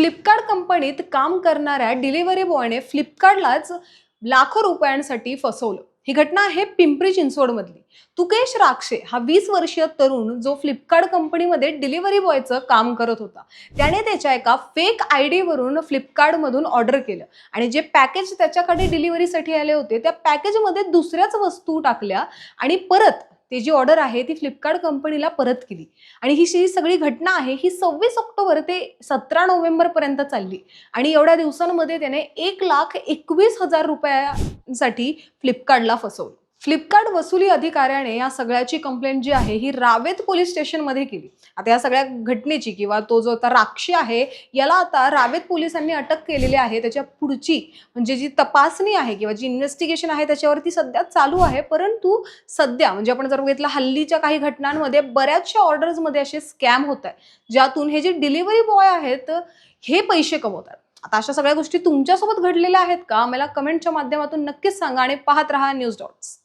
Flipkart कंपनीत काम करणाऱ्या डिलिव्हरी बॉयने फ्लिपकार्टलाच लाखो रुपयांसाठी फसवलं. ही घटना आहे पिंपरी चिंचवडमधली. तुकेश राक्षे हा वीस वर्षीय तरुण जो फ्लिपकार्ट कंपनीमध्ये डिलिव्हरी बॉयचं काम करत होता. त्याने त्याच्या एका फेक आय डीवरून फ्लिपकार्टमधून ऑर्डर केलं आणि जे पॅकेज त्याच्याकडे डिलिव्हरीसाठी आले होते त्या पॅकेजमध्ये दुसऱ्याच वस्तू टाकल्या आणि परत ती जी ऑर्डर आहे ती फ्लिपकार्ट कंपनीला परत केली. आणि ही जी सगळी घटना आहे ही सव्वीस ऑक्टोबर ते सतरा नोव्हेंबरपर्यंत चालली. आणि एवढ्या दिवसांमध्ये त्याने एक लाख एकवीस हजार रुपयासाठी फ्लिपकार्टला फसवलं. फ्लिपकार्ट वसुली अधिकाऱ्याने या सगळ्याची कंप्लेंट जी आहे ही रावेत पोलीस स्टेशनमध्ये केली. आता या सगळ्या घटनेची किंवा तो जो आता राक्षी आहे याला आता रावेत पोलिसांनी अटक केलेली आहे. त्याच्या पुढची म्हणजे जी तपासणी आहे किंवा जी इन्व्हेस्टिगेशन आहे त्याच्यावरती सध्या चालू आहे. परंतु सध्या म्हणजे आपण जर बघितलं हल्लीच्या काही घटनांमध्ये बऱ्याचशा ऑर्डर्समध्ये असे स्कॅम होत आहे ज्यातून हे जे डिलिव्हरी बॉय आहेत हे पैसे कमवतात. आता अशा सगळ्या गोष्टी तुमच्यासोबत घडलेल्या आहेत का? मला कमेंटच्या माध्यमातून नक्कीच सांगा आणि पाहत राहा न्यूज डॉट्स